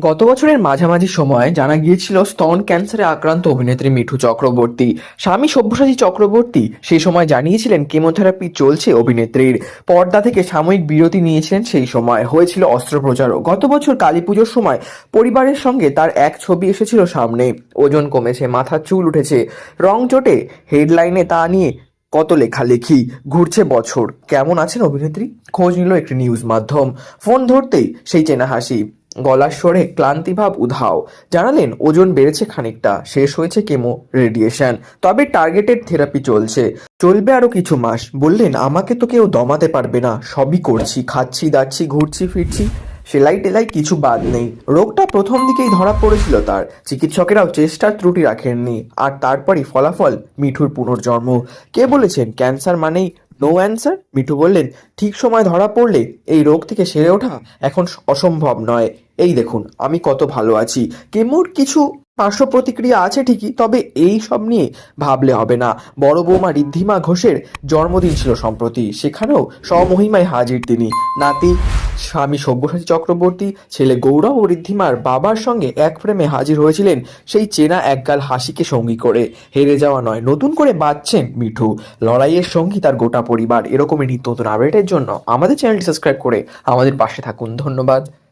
গত বছরের মাঝামাঝি সময়ে জানা গিয়েছিল স্তন ক্যান্সারে আক্রান্ত অভিনেত্রী মিঠু চক্রবর্তী। স্বামী সব্যসাচী চক্রবর্তী সেই সময় জানিয়েছিলেন কেমোথেরাপি চলছে অভিনেত্রীর। পর্দা থেকে সাময়িক বিরতি নিয়েছিলেন সেই সময়। হয়েছিল অস্ত্রোপচারও গত বছর কালী পুজোর সময় পরিবারের সঙ্গে তার এক ছবি এসেছিল সামনে। ওজন কমেছে, মাথার চুল উঠেছে। রং চটে হেডলাইনে তা নিয়ে কত লেখালেখি। ঘুরছে বছর। কেমন আছেন অভিনেত্রী? খোঁজ নিল একটি নিউজ মাধ্যম। ফোন ধরতেই সেই চেনা হাসি। গলার স্বরে ক্লান্তিভাব উধাও। জানালেন, ওজন বেড়েছে খানিকটা, শেষ হয়েছে কেমো রেডিয়েশন। তবে টার্গেটেড থেরাপি চলছে। চলবে আরও কিছু মাস। বললেন, আমাকে তো কেউ দমাতে পারবে না, সবই করছি, খাচ্ছি, দাচ্ছি, ঘুরছি, ফিরছি, সেলাই টেলাই কিছু বাদ নেই। রোগটা প্রথম দিকেই ধরা পড়েছিল তার। চিকিৎসকেরাও চেষ্টার ত্রুটি রাখেননি। আর তারপরই ফলাফল মিঠুর পুনর্জন্ম। কে বলেছেন, ক্যান্সার মানেই নো অ্যান্সার মিঠু বললেন, ঠিক সময় ধরা পড়লে এই রোগ থেকে সেরে ওঠা এখন অসম্ভব নয়। এই দেখুন, আমি কত ভালো আছি। কেমোর কিছু পার্শ্ব প্রতিক্রিয়া আছে ঠিকই, তবে এই সব নিয়ে ভাবলে হবে না। বড় বৌমা ঋদ্ধিমা ঘোষের জন্মদিন ছিল সম্প্রতি। সেখানেও স্বমহিমায় হাজির তিনি। নাতি স্বামী সব্যসাচী চক্রবর্তী, ছেলে গৌরব ও ঋদ্ধিমার বাবার সঙ্গে এক ফ্রেমে হাজির হয়েছিলেন সেই চেনা একগাল হাসিকে সঙ্গী করে। হেরে যাওয়া নয়, নতুন করে বাঁচছেন মিঠু। লড়াইয়ের সঙ্গী তার গোটা পরিবার। এরকমই নিত্য নতুন আপডেটের জন্য আমাদের চ্যানেলটি সাবস্ক্রাইব করে আমাদের পাশে থাকুন। ধন্যবাদ।